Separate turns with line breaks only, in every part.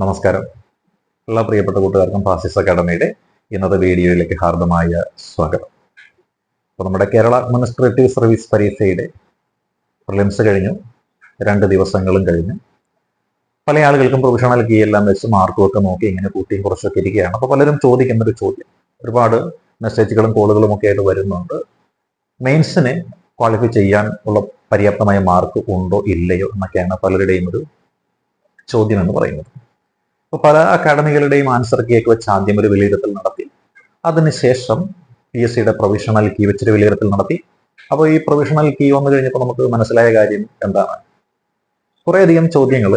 നമസ്കാരം. എല്ലാ പ്രിയപ്പെട്ട കൂട്ടുകാർക്കും ഫാസിസ് അക്കാഡമിയുടെ ഇന്നത്തെ വീഡിയോയിലേക്ക് ഹാർദമായ സ്വാഗതം. അപ്പോൾ നമ്മുടെ കേരള അഡ്മിനിസ്ട്രേറ്റീവ് സർവീസ് പരീക്ഷയുടെ പ്രിലിംസ് കഴിഞ്ഞു. രണ്ട് ദിവസങ്ങളും കഴിഞ്ഞു. പല ആളുകൾക്കും പ്രൊഫഷണൽ കീ എല്ലാം വെച്ച് മാർക്കും ഒക്കെ നോക്കി ഇങ്ങനെ കൂട്ടിയും കുറച്ചൊക്കെ ഇരിക്കുകയാണ്. അപ്പോൾ പലരും ചോദിക്കുന്ന ഒരു ചോദ്യം. ഒരുപാട് മെസ്സേജുകളും കോളുകളും ഒക്കെ ആയിട്ട് വരുന്നുണ്ട്. മെയിൻസിന് ക്വാളിഫൈ ചെയ്യാൻ ഉള്ള പര്യാപ്തമായ മാർക്ക് ഉണ്ടോ ഇല്ലയോ എന്നൊക്കെയാണ് പലരുടെയും ഒരു ചോദ്യം എന്ന് പറയുന്നത്. പല അക്കാഡമികളുടെയും ആൻസർ കീയൊക്കെ വെച്ച് ആദ്യം ഒരു വിലയിരുത്തൽ നടത്തി. അതിനുശേഷം പി എസ് സിയുടെ പ്രൊവിഷണൽ കീ വെച്ചൊരു വിലയിരുത്തൽ നടത്തി. അപ്പോൾ ഈ പ്രൊവിഷണൽ കീ വന്നു കഴിഞ്ഞപ്പോൾ നമുക്ക് മനസ്സിലായ കാര്യം എന്താണ്? കുറേയധികം ചോദ്യങ്ങൾ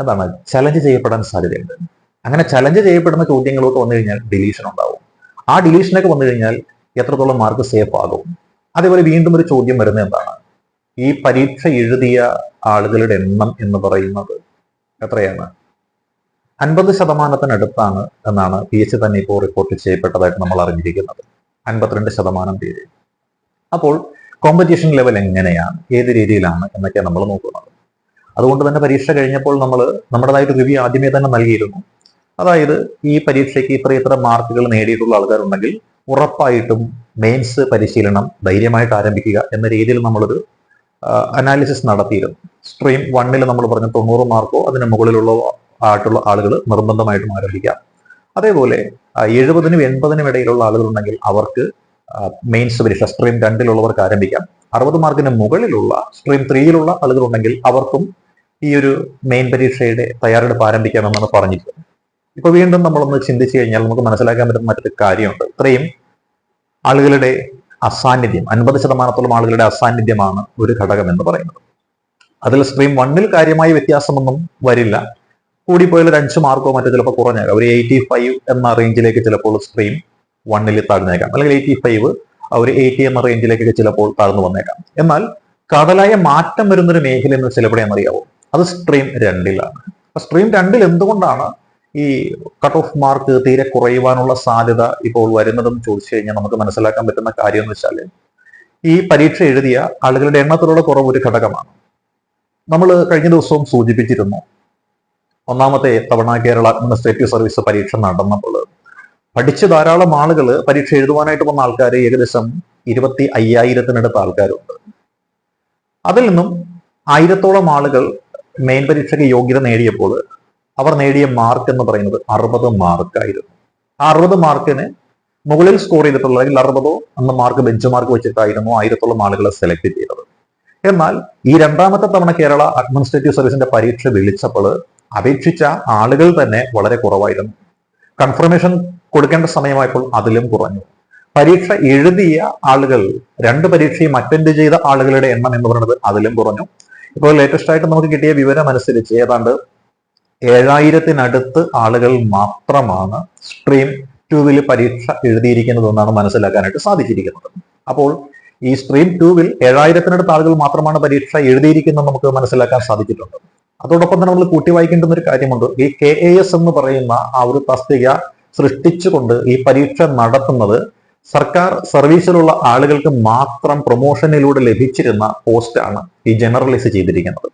എന്താണ്? ചലഞ്ച് ചെയ്യപ്പെടാൻ സാധ്യതയുണ്ട്. അങ്ങനെ ചലഞ്ച് ചെയ്യപ്പെടുന്ന ചോദ്യങ്ങളൊക്കെ വന്നു കഴിഞ്ഞാൽ ഡിലീഷൻ ഉണ്ടാവും. ആ ഡിലീഷനൊക്കെ വന്നു കഴിഞ്ഞാൽ എത്രത്തോളം മാർക്ക് സേഫ് ആകും? അതേപോലെ വീണ്ടും ഒരു ചോദ്യം വരുന്നത് എന്താണ്? ഈ പരീക്ഷ എഴുതിയ ആളുകളുടെ എണ്ണം എന്ന് പറയുന്നത് എത്രയാണ്? അൻപത് ശതമാനത്തിനടുത്താണ് എന്നാണ് പി എച്ച് തന്നെ ഇപ്പോൾ റിപ്പോർട്ട് ചെയ്യപ്പെട്ടതായിട്ട് നമ്മൾ അറിഞ്ഞിരിക്കുന്നത്. അൻപത്തിരണ്ട് ശതമാനം പേര്. അപ്പോൾ കോമ്പറ്റീഷൻ ലെവൽ എങ്ങനെയാണ്? ഏത് രീതിയിലാണ് എന്നൊക്കെ നമ്മൾ നോക്കുന്നത്. അതുകൊണ്ട് തന്നെ പരീക്ഷ കഴിഞ്ഞപ്പോൾ നമ്മൾ നമ്മുടേതായിട്ട് റിവ്യൂ ആദ്യമേ തന്നെ നൽകിയിരുന്നു. അതായത് ഈ പരീക്ഷയ്ക്ക് ഇത്ര ഇത്ര മാർക്കുകൾ നേടിയിട്ടുള്ള ആൾക്കാരുണ്ടെങ്കിൽ ഉറപ്പായിട്ടും മെയിൻസ് പരിശീലനം ധൈര്യമായിട്ട് ആരംഭിക്കുക എന്ന രീതിയിൽ നമ്മളൊരു അനാലിസിസ് നടത്തിയിരുന്നു. സ്ട്രീം വണ്ണിൽ നമ്മൾ പറഞ്ഞ തൊണ്ണൂറ് മാർക്കോ അതിന് മുകളിലുള്ള ആയിട്ടുള്ള ആളുകൾ നിർബന്ധമായിട്ടും ആരംഭിക്കാം അതേപോലെ എഴുപതിനും എൺപതിനും ഇടയിലുള്ള ആളുകളുണ്ടെങ്കിൽ അവർക്ക് മെയിൻസ് പരീക്ഷ സ്ട്രീം രണ്ടിലുള്ളവർക്ക് ആരംഭിക്കാം. അറുപത് മാർക്കിന് മുകളിലുള്ള സ്ട്രീം ത്രീയിലുള്ള ആളുകളുണ്ടെങ്കിൽ അവർക്കും ഈ ഒരു മെയിൻ പരീക്ഷയുടെ തയ്യാറെടുപ്പ് ആരംഭിക്കാമെന്നാണ് പറഞ്ഞിട്ടുള്ളത് ഇപ്പൊ വീണ്ടും നമ്മളൊന്ന് ചിന്തിച്ചു കഴിഞ്ഞാൽ നമുക്ക് മനസ്സിലാക്കാൻ പറ്റുന്ന മറ്റൊരു കാര്യമുണ്ട്. ഇത്രയും ആളുകളുടെ അസാന്നിധ്യം അൻപത് ശതമാനത്തോളം ആളുകളുടെ അസാന്നിധ്യമാണ് ഒരു ഘടകം എന്ന് പറയുന്നത്. അതിൽ സ്ട്രീം വണ്ണിൽ കാര്യമായ വ്യത്യാസമൊന്നും വരില്ല. കൂടിപ്പോയാൽ ഒരു അഞ്ച് മാർക്കോ മറ്റോ ചിലപ്പോൾ കുറഞ്ഞേക്കാം. ഒരു എയ്റ്റി ഫൈവ് എന്ന റേഞ്ചിലേക്ക് ചിലപ്പോൾ സ്ട്രീം വണ്ണിൽ താഴ്ന്നേക്കാം അല്ലെങ്കിൽ എയ്റ്റി ഫൈവ് ഒരു എയ്റ്റി എന്ന റേഞ്ചിലേക്കൊക്കെ ചിലപ്പോൾ താഴ്ന്നു വന്നേക്കാം. എന്നാൽ കടലായ മാറ്റം വരുന്നൊരു മേഖല എന്ന് ചിലപ്പോൾ അറിയാവോ അത് സ്ട്രീം രണ്ടിലാണ്. സ്ട്രീം രണ്ടിൽ എന്തുകൊണ്ടാണ് ഈ കട്ട് ഓഫ് മാർക്ക് തീരെ കുറയുവാനുള്ള സാധ്യത ഇപ്പോൾ വരുന്നതെന്ന് ചോദിച്ചു കഴിഞ്ഞാൽ നമുക്ക് മനസ്സിലാക്കാൻ പറ്റുന്ന കാര്യം എന്ന് വെച്ചാൽ ഈ പരീക്ഷ എഴുതിയ ആളുകളുടെ എണ്ണത്തിലുള്ള കുറവ് ഒരു ഘടകമാണ്. നമ്മൾ കഴിഞ്ഞ ദിവസവും സൂചിപ്പിച്ചിരുന്നു ഒന്നാമത്തെ തവണ കേരള അഡ്മിനിസ്ട്രേറ്റീവ് സർവീസ് പരീക്ഷ നടന്നപ്പോൾ പഠിച്ച ധാരാളം ആളുകൾ പരീക്ഷ എഴുതുവാനായിട്ട് വന്ന ആൾക്കാർ ഏകദേശം ഇരുപത്തി അയ്യായിരത്തിനടുത്ത് ആൾക്കാരുണ്ട്. അതിൽ നിന്നും ആയിരത്തോളം ആളുകൾ മെയിൻ പരീക്ഷയ്ക്ക് യോഗ്യത നേടിയപ്പോൾ അവർ നേടിയ മാർക്ക് എന്ന് പറയുന്നത് അറുപത് മാർക്കായിരുന്നു ആ അറുപത് മാർക്കിന് മുകളിൽ സ്കോർ ചെയ്തിട്ടുള്ള അല്ലെങ്കിൽ അറുപതോ അന്ന് മാർക്ക് ബെഞ്ച് മാർക്ക് വെച്ചിട്ടായിരുന്നു ആയിരത്തോളം ആളുകളെ സെലക്ട് ചെയ്തത്. എന്നാൽ ഈ രണ്ടാമത്തെ തവണ കേരള അഡ്മിനിസ്ട്രേറ്റീവ് സർവീസിന്റെ പരീക്ഷ വിളിച്ചപ്പോൾ അപേക്ഷിച്ച ആളുകൾ തന്നെ വളരെ കുറവായിരുന്നു. കൺഫർമേഷൻ കൊടുക്കേണ്ട സമയമായപ്പോൾ അതിലും കുറഞ്ഞു. പരീക്ഷ എഴുതിയ ആളുകൾ രണ്ട് പരീക്ഷയും അറ്റൻഡ് ചെയ്ത ആളുകളുടെ എണ്ണം എന്ന് പറയുന്നത് അതിലും കുറഞ്ഞു. ഇപ്പോൾ ലേറ്റസ്റ്റ് ആയിട്ട് നമുക്ക് കിട്ടിയ വിവരം അനുസരിച്ച് ഏതാണ്ട് ഏഴായിരത്തിനടുത്ത് ആളുകൾ മാത്രമാണ് സ്ട്രീം ടൂവിൽ പരീക്ഷ എഴുതിയിരിക്കുന്നതെന്നാണ് മനസ്സിലാക്കാനായിട്ട് സാധിച്ചിരിക്കുന്നത്. അപ്പോൾ ഈ സ്ട്രീം ടൂവിൽ ഏഴായിരത്തിനടുത്ത് ആളുകൾ മാത്രമാണ് പരീക്ഷ എഴുതിയിരിക്കുന്നത് നമുക്ക് മനസ്സിലാക്കാൻ സാധിച്ചിട്ടുണ്ട്. അതോടൊപ്പം തന്നെ നമ്മൾ കൂട്ടി വായിക്കേണ്ടുന്ന ഒരു കാര്യമുണ്ട്. ഈ കെ എ എസ് എന്ന് പറയുന്ന ആ ഒരു തസ്തിക സൃഷ്ടിച്ചുകൊണ്ട് ഈ പരീക്ഷ നടത്തുന്നത് സർക്കാർ സർവീസിലുള്ള ആളുകൾക്ക് മാത്രം പ്രൊമോഷനിലൂടെ ലഭിച്ചിരുന്ന പോസ്റ്റാണ് ഈ ജനറലൈസ് ചെയ്തിരിക്കുന്നത്.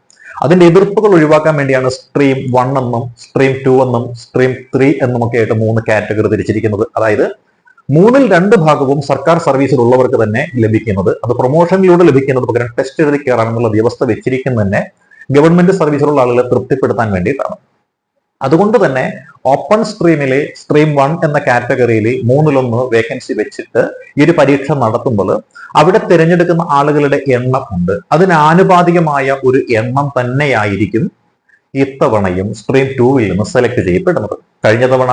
അതിന്റെ എതിർപ്പുകൾ ഒഴിവാക്കാൻ വേണ്ടിയാണ് സ്ട്രീം വൺ എന്നും സ്ട്രീം ടു എന്നും സ്ട്രീം ത്രീ എന്നും ഒക്കെ ആയിട്ട് മൂന്ന് കാറ്റഗറി തിരിച്ചിരിക്കുന്നത്. അതായത് മൂന്നിൽ രണ്ട് ഭാഗവും സർക്കാർ സർവീസിലുള്ളവർക്ക് തന്നെ ലഭിക്കുന്നത്. അത് പ്രൊമോഷനിലൂടെ ലഭിക്കുന്നത് പകരം ടെസ്റ്റ് എഴുതി കയറാമെന്നുള്ള വ്യവസ്ഥ വെച്ചിരിക്കുന്നത് തന്നെ ഗവൺമെന്റ് സർവീസിലുള്ള ആളുകളെ തൃപ്തിപ്പെടുത്താൻ വേണ്ടിയിട്ടാണ്. അതുകൊണ്ട് തന്നെ ഓപ്പൺ സ്ട്രീമിലെ സ്ട്രീം വൺ എന്ന കാറ്റഗറിയിൽ മൂന്നിലൊന്ന് വേക്കൻസി വെച്ചിട്ട് ഈ ഒരു പരീക്ഷ നടത്തുമ്പോൾ അവിടെ തിരഞ്ഞെടുക്കുന്ന ആളുകളുടെ എണ്ണം ഉണ്ട്. അതിനാനുപാതികമായ ഒരു എണ്ണം തന്നെയായിരിക്കും ഇത്തവണയും സ്ട്രീം ടൂവിൽ നിന്ന് സെലക്ട് ചെയ്യപ്പെടുന്നത്. കഴിഞ്ഞ തവണ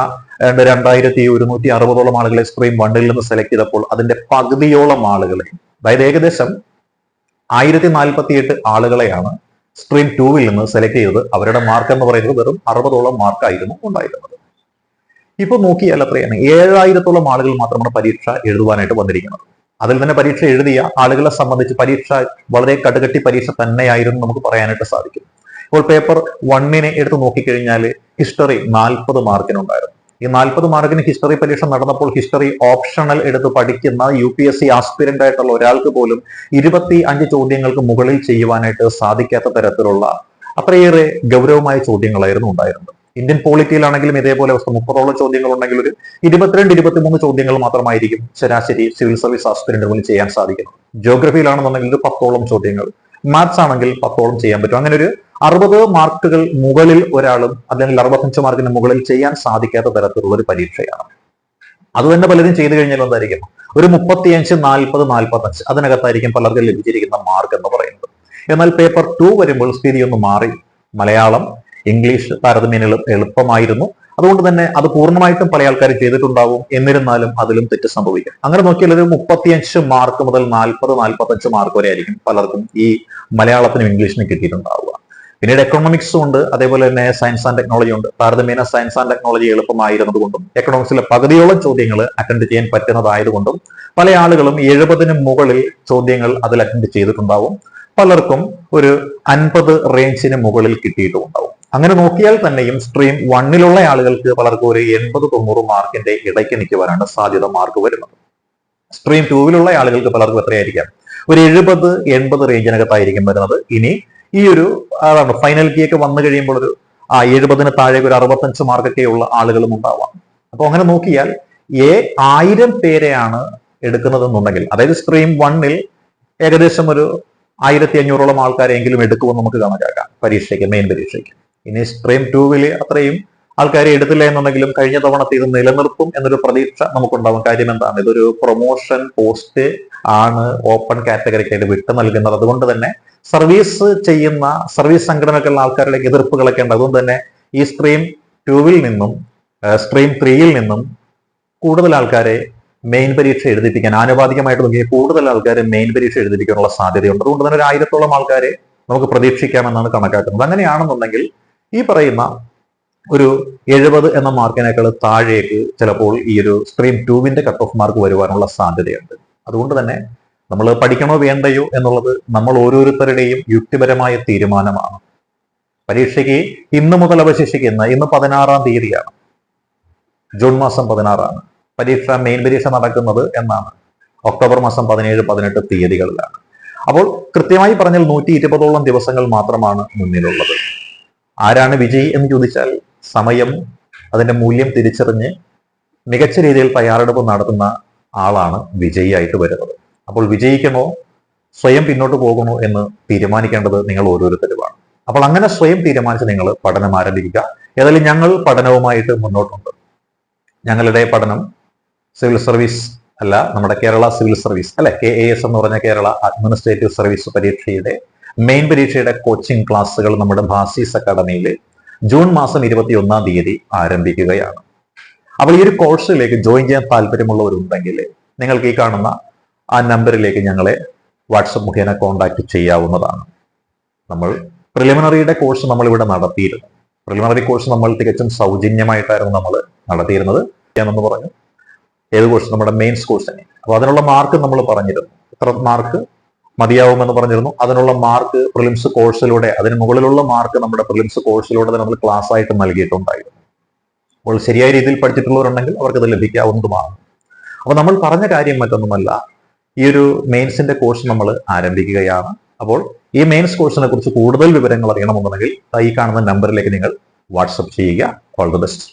രണ്ടായിരത്തി ഒരുന്നൂറ്റി അറുപതോളം ആളുകളെ സ്ട്രീം വണ്ണിൽ നിന്ന് സെലക്ട് ചെയ്തപ്പോൾ അതിന്റെ പകുതിയോളം ആളുകളെ അതായത് ഏകദേശം ആയിരത്തി നാൽപ്പത്തി എട്ട് ആളുകളെയാണ് സ്ട്രീം ടൂവിൽ നിന്ന് സെലക്ട് ചെയ്തത് അവരുടെ മാർക്ക് എന്ന് പറയുന്നത് വെറും അറുപതോളം മാർക്കായിരുന്നു ഉണ്ടായിരുന്നത്. ഇപ്പൊ നോക്കിയാൽ അത്രയാണ്. ഏഴായിരത്തോളം ആളുകൾ മാത്രമാണ് പരീക്ഷ എഴുതുവാനായിട്ട് വന്നിരിക്കുന്നത്. അതിൽ തന്നെ പരീക്ഷ എഴുതിയ ആളുകളെ സംബന്ധിച്ച് പരീക്ഷ വളരെ കടുകട്ടി പരീക്ഷ തന്നെയായിരുന്നു നമുക്ക് പറയാനായിട്ട് സാധിക്കും. ഇപ്പോൾ പേപ്പർ വണ്ണിനെ എടുത്ത് നോക്കിക്കഴിഞ്ഞാൽ ഹിസ്റ്ററി നാൽപ്പത് മാർക്കിനുണ്ടായിരുന്നു ഈ നാൽപ്പത് മാർക്കിന് ഹിസ്റ്ററി പരീക്ഷ നടന്നപ്പോൾ ഹിസ്റ്ററി ഓപ്ഷണൽ എടുത്ത് പഠിക്കുന്ന U P S C aspirant ആയിട്ടുള്ള ഒരാൾക്ക് പോലും ഇരുപത്തി അഞ്ച് ചോദ്യങ്ങൾക്ക് മുകളിൽ ചെയ്യുവാനായിട്ട് സാധിക്കാത്ത തരത്തിലുള്ള അത്രയേറെ ഗൗരവമായ ചോദ്യങ്ങളായിരുന്നു ഉണ്ടായിരുന്നത്. ഇന്ത്യൻ പോളിറ്റിയിലാണെങ്കിലും ഇതേപോലെ അവസ്ഥ. മുപ്പതോളം ചോദ്യങ്ങൾ ഉണ്ടെങ്കിൽ ഒരു ഇരുപത്തിരണ്ട് ഇരുപത്തിമൂന്ന് ചോദ്യങ്ങൾ മാത്രമായിരിക്കും ശരാശരി സിവിൽ സർവീസ് ആസ്പിരന്റുകളിൽ ചെയ്യാൻ സാധിക്കുന്നത്. ജോഗ്രഫിയിലാണെന്നുണ്ടെങ്കിൽ ഒരു പത്തോളം ചോദ്യങ്ങൾ. മാത്സ് ആണെങ്കിൽ പത്തോളം ചെയ്യാൻ പറ്റും. അങ്ങനെ ഒരു അറുപത് മാർക്കുകൾ മുകളിൽ ഒരാളും അല്ലെങ്കിൽ അറുപത്തഞ്ച് മാർക്കിന് മുകളിൽ ചെയ്യാൻ സാധിക്കാത്ത തരത്തിലുള്ള ഒരു പരീക്ഷയാണ്. അത് തന്നെ പലരും ചെയ്തു കഴിഞ്ഞാൽ എന്തായിരിക്കും? ഒരു മുപ്പത്തിയഞ്ച് നാൽപ്പത് നാൽപ്പത്തഞ്ച് അതിനകത്തായിരിക്കും പലർക്കും ലഭിച്ചിരിക്കുന്ന മാർക്ക് എന്ന് പറയുന്നത്. എന്നാൽ പേപ്പർ ടു വരുമ്പോൾ സ്ഥിതി ഒന്ന് മാറി. മലയാളം ഇംഗ്ലീഷ് താരതമ്യേന എളുപ്പമായിരുന്നു. അതുകൊണ്ട് തന്നെ അത് പൂർണമായിട്ടും പല ആൾക്കാർ ചെയ്തിട്ടുണ്ടാവും. എന്നിരുന്നാലും അതിലും തെറ്റ് സംഭവിക്കും. അങ്ങനെ നോക്കിയാൽ ഒരു മുപ്പത്തിയഞ്ച് മാർക്ക് മുതൽ നാൽപ്പത് നാൽപ്പത്തഞ്ച് മാർക്ക് വരെ ആയിരിക്കും പലർക്കും ഈ മലയാളത്തിനും ഇംഗ്ലീഷിനും കിട്ടിയിട്ടുണ്ടാവുക. പിന്നീട് എക്കണോമിക്സും ഉണ്ട് അതേപോലെ തന്നെ സയൻസ് ആൻഡ് ടെക്നോളജി ഉണ്ട്. താരതമ്യേന സയൻസ് ആൻഡ് ടെക്നോളജി എളുപ്പമായിരുന്നത് കൊണ്ടും എക്കണോമിക്സിലെ പകുതിയോളം ചോദ്യങ്ങൾ അറ്റൻഡ് ചെയ്യാൻ പറ്റുന്നതായതുകൊണ്ടും പല ആളുകളും എഴുപതിന് മുകളിൽ ചോദ്യങ്ങൾ അതിൽ അറ്റൻഡ് ചെയ്തിട്ടുണ്ടാവും. പലർക്കും ഒരു അൻപത് റേഞ്ചിന് മുകളിൽ കിട്ടിയിട്ടുണ്ടാവും അങ്ങനെ നോക്കിയാൽ തന്നെയും സ്ട്രീം വണ്ണിലുള്ള ആളുകൾക്ക് പലർക്കും ഒരു എൺപത് തൊണ്ണൂറ് മാർക്കിന്റെ ഇടയ്ക്ക് നിൽക്കുവാനാണ് സാധ്യത മാർക്ക് വരുന്നത്. സ്ട്രീം ടൂവിലുള്ള ആളുകൾക്ക് പലർക്കും എത്രയായിരിക്കാം? ഒരു എഴുപത് എൺപത് റേഞ്ചിനകത്തായിരിക്കും വരുന്നത്. ഇനി ഈ ഒരു അതാണ് ഫൈനൽ കീ ഒക്കെ വന്നു കഴിയുമ്പോൾ ഒരു ആ എഴുപതിന് താഴേക്ക് ഒരു അറുപത്തഞ്ച് മാർക്കൊക്കെ ഉള്ള ആളുകളും ഉണ്ടാവാം. അപ്പൊ അങ്ങനെ നോക്കിയാൽ എ ആയിരം പേരെയാണ് എടുക്കുന്നതെന്നുണ്ടെങ്കിൽ അതായത് സ്ട്രീം വണ്ണിൽ ഏകദേശം ഒരു ആയിരത്തി അഞ്ഞൂറോളം ആൾക്കാരെങ്കിലും എടുക്കുമെന്ന് നമുക്ക് കണക്കാക്കാം പരീക്ഷയ്ക്ക് മെയിൻ പരീക്ഷയ്ക്ക്. ഇനി സ്ട്രീം ടൂവിൽ അത്രയും ആൾക്കാരെ എടുത്തില്ല എന്നുണ്ടെങ്കിലും കഴിഞ്ഞ തവണത്തെ ഇത് നിലനിർത്തും എന്നൊരു പ്രതീക്ഷ നമുക്കുണ്ടാവും. കാര്യം എന്താണ്? ഇതൊരു പ്രൊമോഷൻ പോസ്റ്റ് ആണ് ഓപ്പൺ കാറ്റഗറിക്കായിട്ട് വിട്ടു നൽകുന്നത്. അതുകൊണ്ട് തന്നെ സർവീസ് ചെയ്യുന്ന സർവീസ് സംഘടനകളുള്ള ആൾക്കാരുടെ എതിർപ്പുകളൊക്കെ ഉണ്ട്. അതുകൊണ്ട് തന്നെ ഈ സ്ട്രീം ടൂവിൽ നിന്നും സ്ട്രീം ത്രീയിൽ നിന്നും കൂടുതൽ ആൾക്കാരെ മെയിൻ പരീക്ഷ എഴുതിപ്പിക്കാൻ ആനുപാതികമായിട്ട് നോക്കിയാൽ കൂടുതൽ ആൾക്കാരെ മെയിൻ പരീക്ഷ എഴുതിപ്പിക്കാനുള്ള സാധ്യതയുണ്ട്. അതുകൊണ്ട് തന്നെ ഒരു ആയിരത്തോളം ആൾക്കാരെ നമുക്ക് പ്രതീക്ഷിക്കാമെന്നാണ് കണക്കാക്കുന്നത്. അങ്ങനെയാണെന്നുണ്ടെങ്കിൽ ഈ പറയുന്ന ഒരു എഴുപത് എന്ന മാർക്കിനേക്കാൾ താഴേക്ക് ചിലപ്പോൾ ഈ ഒരു സ്ട്രീം ടൂവിന്റെ കട്ട് ഓഫ് മാർക്ക് വരുവാനുള്ള സാധ്യതയുണ്ട്. അതുകൊണ്ട് തന്നെ നമ്മൾ പഠിക്കണോ വേണ്ടയോ എന്നുള്ളത് നമ്മൾ ഓരോരുത്തരുടെയും യുക്തിപരമായ തീരുമാനമാണ്. പരീക്ഷയ്ക്ക് ഇന്ന് മുതൽ അവശേഷിക്കുന്ന ഇന്ന് പതിനാറാം തീയതിയാണ്. ജൂൺ മാസം പതിനാറാണ്. പരീക്ഷ മെയിൻ പരീക്ഷ നടക്കുന്നത് എന്നാണ്. ഒക്ടോബർ മാസം പതിനേഴ് പതിനെട്ട് തീയതികളിലാണ്. അപ്പോൾ കൃത്യമായി പറഞ്ഞാൽ നൂറ്റി ഇരുപതോളം ദിവസങ്ങൾ മാത്രമാണ് മുന്നിലുള്ളത്. ആരാണ് വിജയി എന്ന് ചോദിച്ചാൽ സമയം അതിന്റെ മൂല്യം തിരിച്ചറിഞ്ഞ് മികച്ച രീതിയിൽ തയ്യാറെടുപ്പ് നടത്തുന്ന ആളാണ് വിജയിയായിട്ട് വരുന്നത്. അപ്പോൾ വിജയിക്കണോ സ്വയം പിന്നോട്ട് പോകണോ എന്ന് തീരുമാനിക്കേണ്ടത് നിങ്ങൾ ഓരോരുത്തരുമാണ്. അപ്പോൾ അങ്ങനെ സ്വയം തീരുമാനിച്ച് നിങ്ങൾ പഠനം ആരംഭിക്കുക. ഏതായാലും ഞങ്ങൾ പഠനവുമായിട്ട് മുന്നോട്ടുണ്ട്. ഞങ്ങളുടെ പഠനം സിവിൽ സർവീസ് അല്ല നമ്മുടെ കേരള സിവിൽ സർവീസ് അല്ലെ? കെ എ എസ് എന്ന് പറഞ്ഞ കേരള അഡ്മിനിസ്ട്രേറ്റീവ് സർവീസ് പരീക്ഷയുടെ മെയിൻ പരീക്ഷയുടെ കോച്ചിങ് ക്ലാസ്സുകൾ നമ്മുടെ ഭാസീസ് അക്കാഡമിയിൽ ജൂൺ മാസം ഇരുപത്തി ഒന്നാം തീയതി ആരംഭിക്കുകയാണ്. അപ്പോൾ ഈ ഒരു കോഴ്സിലേക്ക് ജോയിൻ ചെയ്യാൻ താല്പര്യമുള്ളവരുണ്ടെങ്കിൽ നിങ്ങൾക്ക് ഈ കാണുന്ന ആ നമ്പറിലേക്ക് ഞങ്ങളെ വാട്സപ്പ് മുഖേന കോൺടാക്ട് ചെയ്യാവുന്നതാണ്. നമ്മൾ പ്രിലിമിനറിയുടെ കോഴ്സ് നമ്മൾ ഇവിടെ നടത്തിയിരുന്നു. പ്രിലിമിനറി കോഴ്സ് നമ്മൾ തികച്ചും സൗജന്യമായിട്ടായിരുന്നു നമ്മൾ നടത്തിയിരുന്നത്. എന്ന് പറഞ്ഞു. ഏത് കോഴ്സ് നമ്മുടെ മെയിൻസ് കോഴ്സിനെ അപ്പോൾ അപ്പൊ അതിനുള്ള മാർക്ക് നമ്മൾ പറഞ്ഞിരുന്നു. എത്ര മാർക്ക് മതിയാവുമെന്ന് പറഞ്ഞിരുന്നു. അതിനുള്ള മാർക്ക് പ്രിലിംസ് കോഴ്സിലൂടെ അതിന് മുകളിലുള്ള മാർക്ക് നമ്മുടെ പ്രിലിംസ് കോഴ്സിലൂടെ തന്നെ നമ്മൾ ക്ലാസ് ആയിട്ട് നൽകിയിട്ടുണ്ടായിരുന്നു. അപ്പോൾ ശരിയായ രീതിയിൽ പഠിച്ചിട്ടുള്ളവരുണ്ടെങ്കിൽ അവർക്ക് അത് ലഭിക്കാവുന്നതുമാണ്. അപ്പൊ നമ്മൾ പറഞ്ഞ കാര്യം മറ്റൊന്നുമല്ല. ഈ ഒരു മെയിൻസിന്റെ കോഴ്സ് നമ്മൾ ആരംഭിക്കുകയാണ്. അപ്പോൾ ഈ മെയിൻസ് കോഴ്സിനെ കുറിച്ച് കൂടുതൽ വിവരങ്ങൾ അറിയണമെന്നുണ്ടെങ്കിൽ ഈ കാണുന്ന നമ്പറിലേക്ക് നിങ്ങൾ വാട്സപ്പ് ചെയ്യുക. All the best